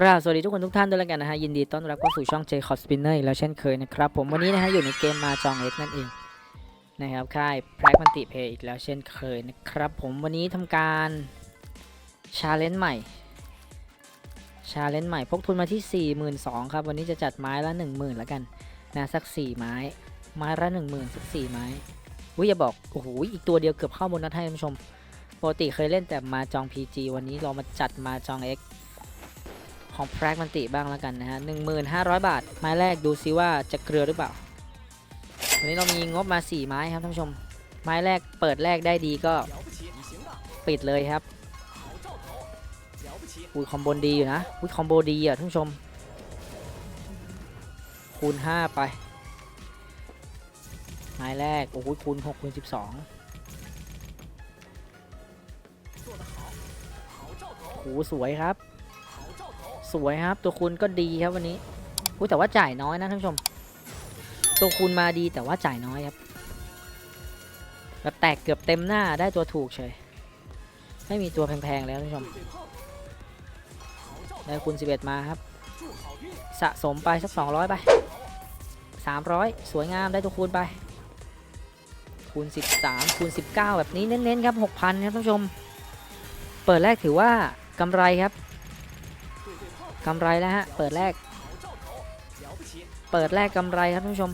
กราบสวัสดีทุกคนทุกท่านด้วยแล้วกันนะฮะ ยินดีต้อนรับเข้าสู่ช่อง J c o s Spinner อีกแล้วเช่นเคยนะครับ ผมวันนี้นะฮะอยู่ในเกมมาจองเอ็กนั่นเองนะครับค่ายแพร็กมันติเพย์อีกแล้วเช่นเคยนะครับ ผมวันนี้ทำการชาเลนจ์ใหม่ชาเลนจ์ใหม่พกทุนมาที่ 42,000ครับ วันนี้จะจัดไม้ละ 10,000แล้วกันนะสัก 4 ไม้ ไม้ละ 10,000 สัก 4 ไม้อุ้ยอย่าบอก โอ้โห อีกตัวเดียวเกือบเข้าบนนัดให้ท่านผู้ชมปกติเคยเล่นแต่มาจอง PG วันนี้เรามาจัดมาจอง X ของแพรกมันติบ้างแล้วกันนะฮะ1,500บาท ไม้แรกดูซิว่าจะเกลือหรือเปล่า วันนี้เรามีงบมา4ไม้ครับท่านผู้ชม ไม้แรกเปิดแรกได้ดีก็ปิดเลยครับอุ้ยคอมโบดีอยู่นะอุ้ยคอมโบดีอะท่านผู้ชม คูณ 5 ไป ไม้แรก โอ้โหคูณ6คูณ 12โอ้โหสวยครับ สวยครับ ตัวคูณก็ดีครับวันนี้อุ้แต่ว่าจ่ายน้อยนะท่านผู้ชม ตัวคูณมาดีแต่ว่าจ่ายน้อยครับแบบแตกเกือบเต็มหน้าได้ตัวถูกเฉย ไม่มีตัวแพงๆแล้วท่านผู้ชม ได้คูณ11 มาครับ สะสมไปสัก 200 ไป 300 สวยงามได้ตัวคูณไป คูณ 13 คูณ 19 แบบนี้เน้นๆครับ 6,000 ครับท่านผู้ชม เปิดแรกถือว่ากำไรครับ กำไรแล้วฮะ เปิดแรก เปิดแรกกำไรครับท่านผู้ชม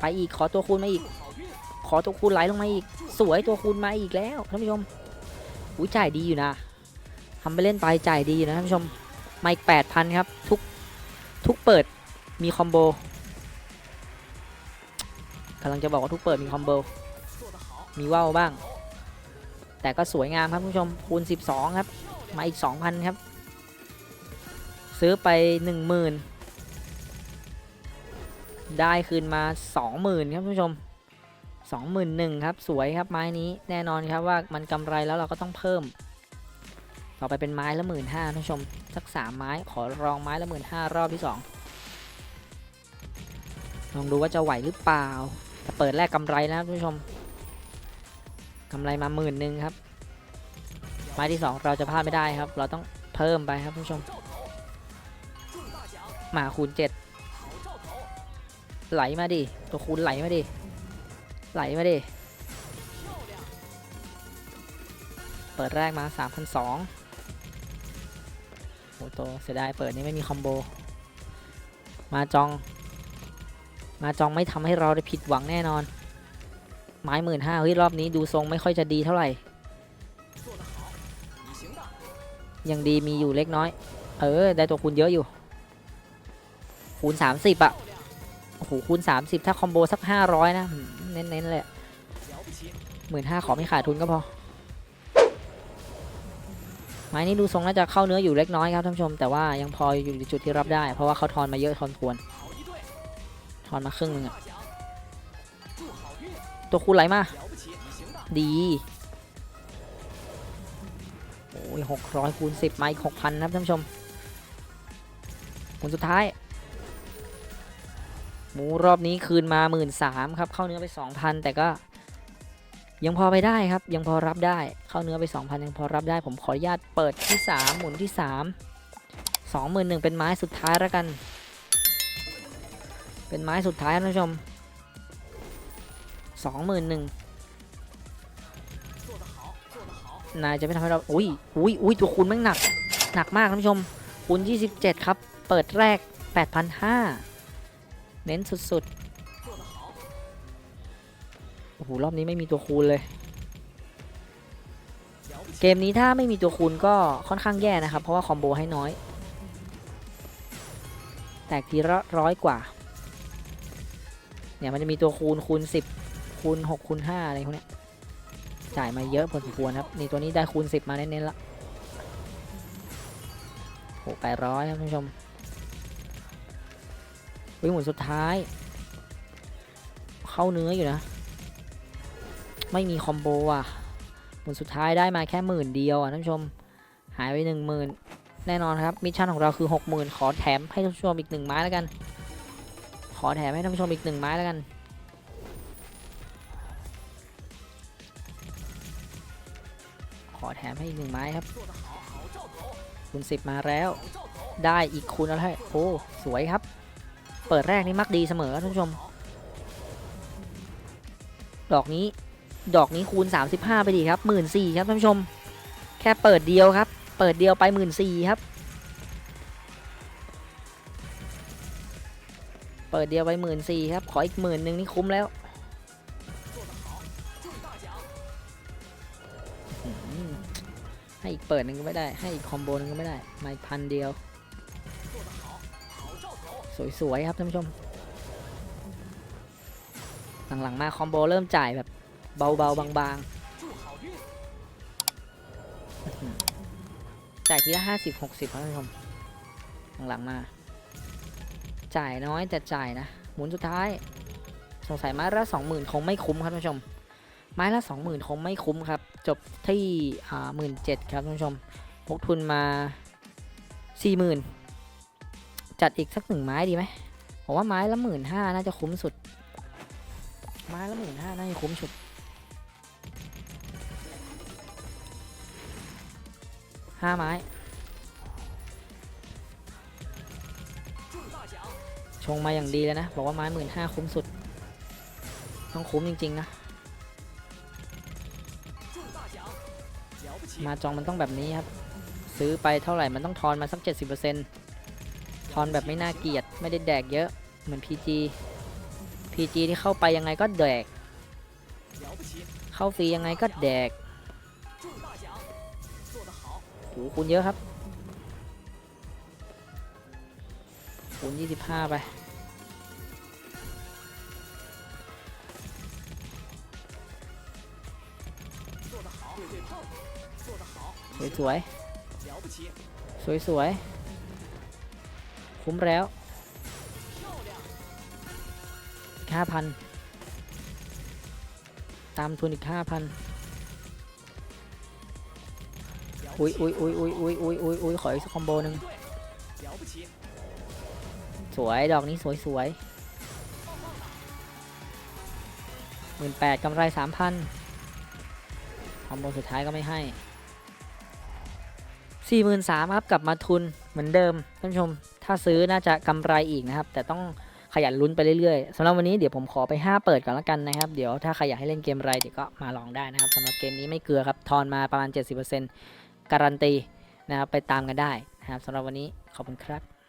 ไปอีกขอตัวคูณมาอีก ขอตัวคูณไหลลงมาอีก สวยตัวคูณมาอีกแล้วท่านผู้ชมอุ้ยจ่ายดีอยู่นะทำไปเล่นไปจ่ายดีอยู่นะท่านผู้ชมมาอีกแปดพันครับ ทุกทุกเปิดมีคอมโบกำลังจะบอกว่าทุกเปิดมีคอมโบ มีว่าวบ้าง แต่ก็สวยงามครับท่านผู้ชมคูณ 12 ครับ มาอีก 2,000 ครับ ซื้อไป 10,000 ได้คืนมา 20,000 ครับท่านผู้ชม 21,000ครับ สวยครับไม้นี้แน่นอนครับว่ามันกำไรแล้วเราก็ต้องเพิ่ม ต่อไปเป็นไม้ละ 15,000ท่านผู้ชม สัก 3 ไม้ขอลองไม้ละ 15,000รอบที่ 2 ลองดูว่าจะไหวหรือเปล่าแต่เปิดแรกกำไรแล้วท่านผู้ชมกำไรมาหมื่นหนึ่งครับ ไม้ที่ 2 เราจะพลาดไม่ได้ครับ เราต้องเพิ่มไปครับท่านผู้ชม มาคูณ7ไหลมาดิ ตัวคูณไหลมาดิ ไหลมาดิ เปิดแรกมา3,200โอ้โตเสียดายเปิดนี้ไม่มีคอมโบ มาจอง มาจองไม่ทำให้เราได้ผิดหวังแน่นอน ไม้หมื่นห้าเฮ้ย รอบนี้ดูทรงไม่ค่อยจะดีเท่าไหร่ ยังดีมีอยู่เล็กน้อย เออ ได้ตัวคูณเยอะอยู่ คูณ 30อะโอ้โห คูณ 30 ถ้าคอมโบสัก 500 นะ เน้นๆเลยหมื่นห้าขอไม่ขาดทุนก็พอ ไม้นี้ดูทรงน่าจะเข้าเนื้ออยู่เล็กน้อยครับท่านผู้ชม แต่ว่ายังพออยู่ในจุดที่รับได้ เพราะว่าเขาทอนมาเยอะทอนทวนทอนมาครึ่งหนึงอะตัวคูณไหลมา ดีโอ้ยหกร้อยคูณสิบมาอีกหกพันครับท่านผู้ชมผลสุดท้าย หมูรอบนี้คืนมาหมื่นสามครับ เข้าเนื้อไปสองพันแต่ก็ ยังพอไปได้ครับ ยังพอรับได้เข้าเนื้อไปสองพันยังพอรับได้ ผมขออนุญาตเปิดที่สามหมุนที่สามสองหมื่นหนึ่งเป็นไม้สุดท้ายแล้วกัน เป็นไม้สุดท้ายนะท่านผู้ชมสองหมื่นหนึ่งนายจะไม่ทำให้เรา อุ้ย อุ้ย อุ้ย ตัวคูณแม่งหนัก หนักมากท่านผู้ชมคูณ 27 ครับ เปิดแรก 8,500 เน้นสุดๆ โอ้โห รอบนี้ไม่มีตัวคูณเลย เกมนี้ถ้าไม่มีตัวคูณก็ค่อนข้างแย่นะครับ เพราะว่าคอมโบให้น้อย แตกทีละร้อยกว่า เนี่ยมันจะมีตัวคูณคูณ 10 คูณ 6 คูณ 5 อะไรพวกเนี้ย จ่ายมาเยอะพอสมควรครับ นี่ตัวนี้ได้คูณ 10 มาเน้นๆละโอ้แปดร้อยครับท่านผู้ชม วิ่งหมุนสุดท้าย เข้าเนื้ออยู่นะ ไม่มีคอมโบอะ หมุนสุดท้ายได้มาแค่หมื่นเดียวอะท่านผู้ชม หายไปหนึ่งหมื่นแน่นอนครับ มิชชั่นของเราคือหกหมื่นขอแถมให้ท่านผู้ชมอีกหนึ่งไม้แล้วกัน ขอแถมให้ท่านผู้ชมอีกหนึ่งไม้แล้วกันขอแถมให้อีกหนึ่งไม้ครับคูณ10มาแล้ว ได้อีกคูณอะไรโอ้ สวยครับ เปิดแรกนี่มักดีเสมอครับท่านผู้ชม ดอกนี้ดอกนี้คูณ 35 ไปดีครับ1 4ื่นครับท่านผู้ชม แค่เปิดเดียวครับ เปิดเดียวไป1 4ื่นครับ เปิดเดียวไป1 4ื่นครับ ขออีกหมื่นหนึ่งนี่คุ้มแล้วให้อีกเปิดหนึ่งก็ไม่ได้ ให้อีกคอมโบหนึงก็ไม่ได้ มาพันเดียว สวยๆครับท่านผู้ชม หลังๆมาคอมโบเริ่มจ่ายแบบเบาๆบางๆ จ่ายทีละห้าสิบหกสิบครับท่านผู้ชม หลังๆมา จ่ายน้อยแต่จ่ายนะ หมุนสุดท้าย สงสัยไม้ละสองหมื่นคงไม่คุ้มครับท่านผู้ชม ไม้ละสองหมื่นคงไม่คุ้มครับ จบที่หมื่นเจ็ดครับท่านผู้ชมพกทุนมาสี่หมื่น จัดอีกสักหนึ่งไม้ดีไหมผมว่าไม้ละหมื่นห้าน่าจะคุ้มสุด ไม้ละหมื่นห้าน่าจะคุ้มสุดห้าไม้ ชงมาอย่างดีเลยนะ บอกว่าไม้หมื่นห้าคุ้มสุด ต้องคุ้มจริง ๆ นะ มาจองมันต้องแบบนี้ครับ ซื้อไปเท่าไหร่มันต้องทอนมาสัก70% ทอนแบบไม่น่าเกลียดไม่ได้แดกเยอะเหมือน PG PG ที่เข้าไปยังไงก็แดก เข้าฟรียังไงก็แดกโหคูณเยอะครับคูณ25 ไป สวยสวยสวยสวย คุ้มแล้วห้าพันตามทุนอีกห้าพันอุ้ยอุ้ยอุ้ยอุ้ยอุ้ยอุ้ยอุ้ยอุ้ยขออีกสักคอมโบหนึ่งสวยดอกนี้สวยสวยหมื่นแปดกำไรสามพันคอมโบสุดท้ายก็ไม่ให้4 3 0 0 0ครับกลับมาทุน เหมือนเดิมท่านผู้ชม ถ้าซื้อน่าจะกำไรอีกนะครับ แต่ต้องขยันลุ้นไปเรื่อยๆสำหรับวันนี้เดี๋ยวผมขอไป 5 เปิดก่อนละกันนะครับ เดี๋ยวถ้าใครอยากให้เล่นเกมไรเดี๋ยวก็มาลองได้นะครับสำหรับเกมนี้ไม่เกลือครับทอนมาประมาณ 70%การันตีนะครับไปตามกันได้นะครับสำหรับวันนี้ขอบคุณครับ